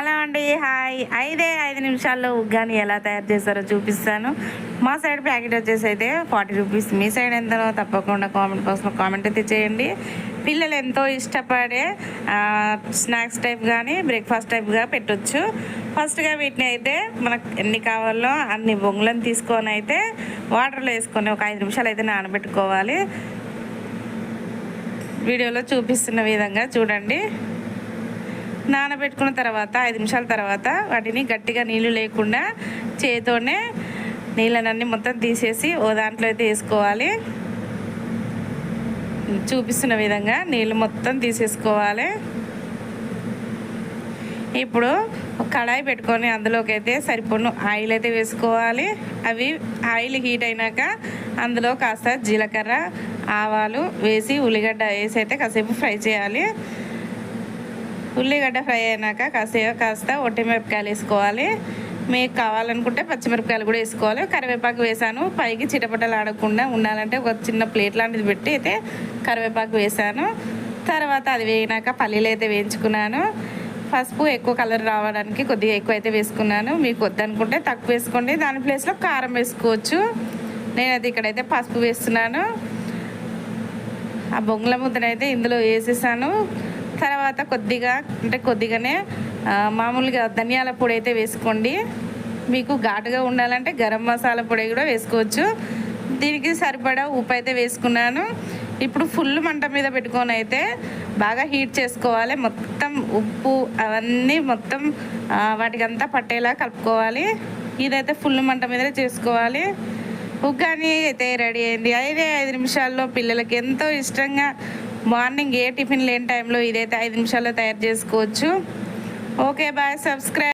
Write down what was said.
Hello అండి hi. ఐదే ఐదు నిమిషాల్లో ఉగ్గాని ఎలా తయారు చేస్తారో చూపిస్తాను. మా సైడ్ ప్యాకెట్ వచ్చేసి అయితే ఫార్టీ రూపీస్. మీ సైడ్ ఎంతనో తప్పకుండా కామెంట్ బాక్స్లో కామెంట్ అయితే చేయండి. పిల్లలు ఎంతో ఇష్టపడే స్నాక్స్ టైప్ కానీ బ్రేక్ఫాస్ట్ టైప్గా పెట్టొచ్చు. ఫస్ట్గా వీటిని అయితే మనకు ఎన్ని కావాలో అన్ని బొంగులను తీసుకొని అయితే వాటర్లో వేసుకొని ఒక ఐదు నిమిషాలు అయితే నానబెట్టుకోవాలి. వీడియోలో చూపిస్తున్న విధంగా చూడండి. నానబెట్టుకున్న తర్వాత ఐదు నిమిషాల తర్వాత వాటిని గట్టిగా నీళ్ళు లేకుండా చేతోనే నీళ్ళనన్నీ మొత్తం తీసేసి ఓ దాంట్లో అయితే వేసుకోవాలి. చూపిస్తున్న విధంగా నీళ్ళు మొత్తం తీసేసుకోవాలి. ఇప్పుడు కడాయి పెట్టుకొని అందులోకి అయితే సరిపడిన ఆయిల్ అయితే వేసుకోవాలి. అవి ఆయిల్ హీట్ అయినాక అందులో కాస్త జీలకర్ర ఆవాలు వేసి ఉల్లిగడ్డ వేసి అయితే కాసేపు ఫ్రై చేయాలి. ఉల్లిగడ్డ ఫ్రై అయినాక కాసేపు కాస్త ఒట్టిమిరపకాయలు వేసుకోవాలి. మీకు కావాలనుకుంటే పచ్చిమిరపకాయలు కూడా వేసుకోవాలి. కరివేపాకు వేసాను. పైకి చిటపటలు ఆడకుండా ఉండాలంటే ఒక చిన్న ప్లేట్ లాంటిది పెట్టి అయితే కరివేపాకు వేసాను. తర్వాత అది వేయినాక పల్లీలు అయితే వేయించుకున్నాను. పసుపు ఎక్కువ కలర్ రావడానికి కొద్దిగా ఎక్కువ అయితే వేసుకున్నాను. మీకు వద్దనుకుంటే తక్కువ వేసుకోండి. దాని ప్లేస్లో కారం వేసుకోవచ్చు. నేనైతే ఇక్కడైతే పసుపు వేస్తున్నాను. ఆ బొంగుల ముద్దనైతే ఇందులో వేసేసాను. తర్వాత కొద్దిగా అంటే కొద్దిగానే మామూలుగా ధనియాల పొడి అయితే వేసుకోండి. మీకు ఘాటుగా ఉండాలంటే గరం మసాలా పొడి కూడా వేసుకోవచ్చు. దీనికి సరిపడా ఉప్పు అయితే వేసుకున్నాను. ఇప్పుడు ఫుల్ మంట మీద పెట్టుకొని అయితే బాగా హీట్ చేసుకోవాలి. మొత్తం ఉప్పు అవన్నీ మొత్తం వాటికంతా పట్టేలా కలుపుకోవాలి. ఇదైతే ఫుల్ మంట మీదనే చేసుకోవాలి. ఉగ్గాని అయితే రెడీ అయింది. ఐదే ఐదు నిమిషాల్లో పిల్లలకి ఎంతో ఇష్టంగా మార్నింగ్ ఏ టిఫిన్ లేని టైంలో ఇదైతే ఐదు నిమిషాల్లో తయారు చేసుకోవచ్చు. Okay bye subscribe